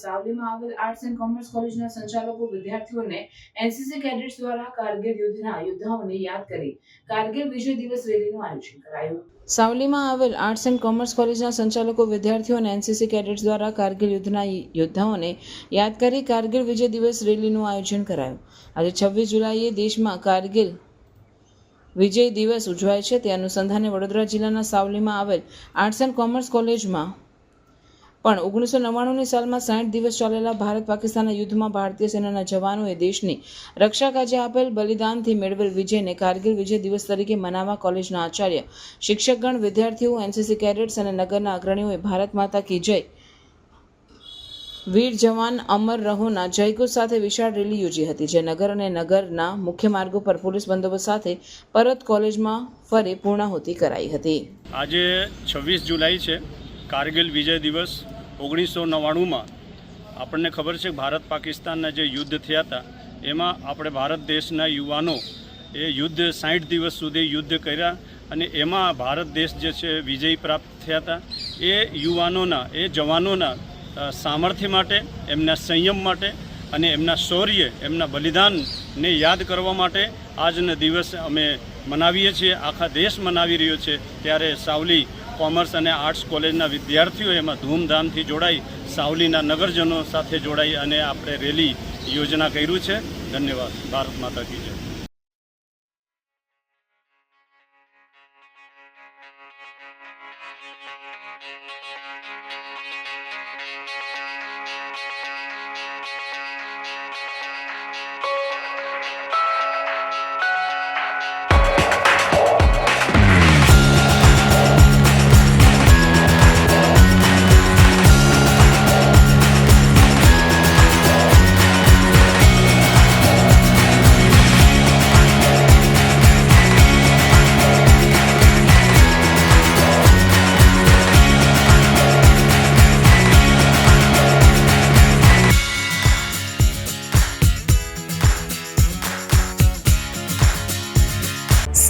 સાવલીમાં આવેલ arts and commerce કોલેજના સંચાલકો વિદ્યાર્થીઓને એનસીસી કેડેટ્સ દ્વારા કારગિલ યુદ્ધના યોદ્ધાઓને યાદ કરી કારગિલ વિજય દિવસ રેલીનું આયોજન કરાયું. સાવલીમાં આવેલ આર્ટ્સ એન્ડ કોમર્સ કોલેજના સંચાલકો વિદ્યાર્થીઓ અને એનસીસી કેડેટ્સ દ્વારા કારગિલ યુદ્ધના યોદ્ધાઓને યાદ કરી કારગિલ વિજય દિવસ રેલીનું આયોજન કરાયું. આજે છવ્વીસ જુલાઈએ દેશમાં કારગિલ વિજય દિવસ ઉજવાય છે. તે અનુસંધાને વડોદરા જિલ્લાના સાવલીમાં આવેલ આર્ટ્સ એન્ડ કોમર્સ કોલેજમાં પણ ઓગણીસો નવ્વાણુંની સાલમાં સાઠ દિવસ ચાલેલા ભારત પાકિસ્તાનના યુદ્ધમાં ભારતીય સેનાના જવાનોએ દેશની રક્ષા કાજે આપેલ બલિદાનથી મેળવેલ વિજયને કારગિલ વિજય દિવસ તરીકે મનાવવા કોલેજના આચાર્ય, શિક્ષકગણ, વિદ્યાર્થીઓ, એનસીસી કેડેટ્સ અને નગરના અગ્રણીઓએ ભારત માતા કી જય. વીર જવાન અમર રહોના જયઘોષ સાથે વિશાળ રેલી યોજી હતી, જે નગર અને નગરના મુખ્ય માર્ગો પર પોલીસ બંદોબસ્ત સાથે પરત કોલેજમાં ફરી પૂર્ણાહુતિ કરાઈ હતી. આજે છવ્વીસ જુલાઈ છે, કારગિલ વિજય દિવસ. ઓગણીસો નવ્વાણુંમાં આપણને ખબર છે ભારત પાકિસ્તાનના જે યુદ્ધ થયા હતા, એમાં આપણે ભારત દેશના યુવાનો એ યુદ્ધ સાઠ દિવસ સુધી યુદ્ધ કર્યા અને એમાં ભારત દેશ જે છે વિજય પ્રાપ્ત થયા હતા. એ યુવાનોના, એ જવાનોના સામર્થ્ય માટે, એમના સંયમ માટે અને એમના શૌર્ય, એમના બલિદાનને યાદ કરવા માટે આજના દિવસ અમે મનાવીએ છીએ, આખા દેશ મનાવી રહ્યો છે. ત્યારે સાવલી કોમર્સ અને આર્ટ્સ કોલેજના વિદ્યાર્થીઓ એમાં ધૂમધામથી જોડાઈ, સાવલીના નગરજનો સાથે જોડાઈ અને આપણે રેલી યોજના કર્યું છે. ધન્યવાદ. ભારત માતા કી